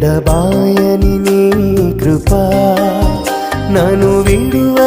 విడబాయని నీ కృప. నను విడువ